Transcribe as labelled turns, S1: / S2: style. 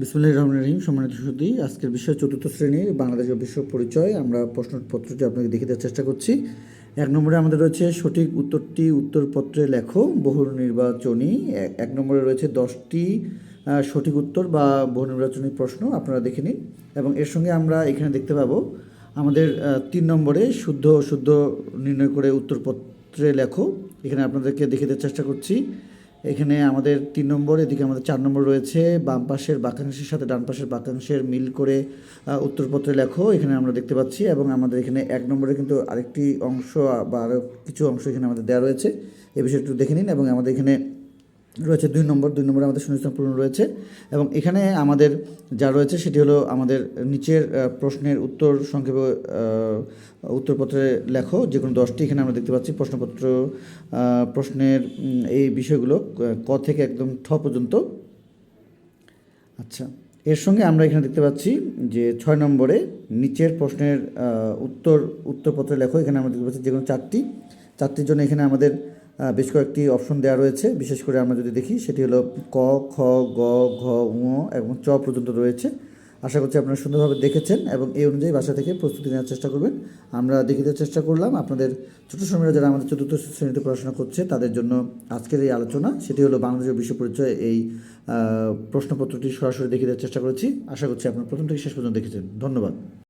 S1: বিসমুল্লাহ রহমান রহিম, সম্মানিত সুদী আজকের বিষয় চতুর্থ শ্রেণির বাংলাদেশ বিশ্ব পরিচয়। আমরা প্রশ্নপত্রটি আপনাকে দেখিয়ে দেওয়ার চেষ্টা করছি। এক নম্বরে আমাদের রয়েছে সঠিক উত্তরটি উত্তরপত্রে লেখো বহু নির্বাচনী। এক নম্বরে রয়েছে দশটি সঠিক উত্তর বা বহু নির্বাচনী প্রশ্ন, আপনারা দেখে নিন। এবং এর সঙ্গে আমরা এখানে দেখতে পাবো, আমাদের তিন নম্বরে শুদ্ধ অশুদ্ধ নির্ণয় করে উত্তরপত্রে লেখো। এখানে আপনাদেরকে দেখিয়ে দেওয়ার চেষ্টা করছি। এখানে আমাদের তিন নম্বর, এদিকে আমাদের চার নম্বর রয়েছে। বাম পাশের বাক্যাংশের সাথে ডান পাশের বাক্যাংশের মিল করে উত্তরপত্রে লেখো, এখানে আমরা দেখতে পাচ্ছি। এবং আমাদের এখানে এক নম্বরে কিন্তু আরেকটি অংশ বা আরও কিছু অংশ এখানে আমাদের দেওয়া রয়েছে। এ বিষয়ে একটু দেখে নিন। এবং আমাদের এখানে রয়েছে দুই নম্বর, দুই নম্বরে আমাদের শূন্যস্থান পূরণ রয়েছে এবং এখানে আমাদের যা রয়েছে সেটি হলো আমাদের নিচের প্রশ্নের উত্তর সংক্ষেপে উত্তরপত্রে লেখো। যে কোনো দশটি এখানে আমরা দেখতে পাচ্ছি। প্রশ্নপত্র প্রশ্নের এই বিষয়গুলো ক থেকে একদম ঠ পর্যন্ত। আচ্ছা এর সঙ্গে আমরা এখানে দেখতে পাচ্ছি যে ছয় নম্বরে নিচের প্রশ্নের উত্তর, উত্তরপত্রে লেখো। এখানে আমরা দেখতে পাচ্ছি যে কোনো চারটি। চারটির জন্য এখানে আমাদের বেশ কয়েকটি অপশন দেওয়া রয়েছে। বিশেষ করে আমরা যদি দেখি, সেটি হলো ক, খ, গ, ঘ, ঙ এবং চ পর্যন্ত রয়েছে। আশা করছি আপনারা সুন্দরভাবে দেখেছেন এবং এই অনুযায়ী বাসা থেকে প্রস্তুতি নেওয়ার চেষ্টা করবেন। আমরা দেখিতে চেষ্টা করলাম, আপনাদের ছোটো সময়রা যারা আমাদের চতুর্থ শ্রেণীতে পড়াশোনা করছে, তাদের জন্য আজকের এই আলোচনা। সেটি হলো বাংলাদেশের বিশ্ব পরিচয় এই প্রশ্নপত্রটি সরাসরি দেখিয়ে দেওয়ার চেষ্টা করেছি। আশা করছি আপনারা প্রথম থেকে শেষ পর্যন্ত দেখেছেন। ধন্যবাদ।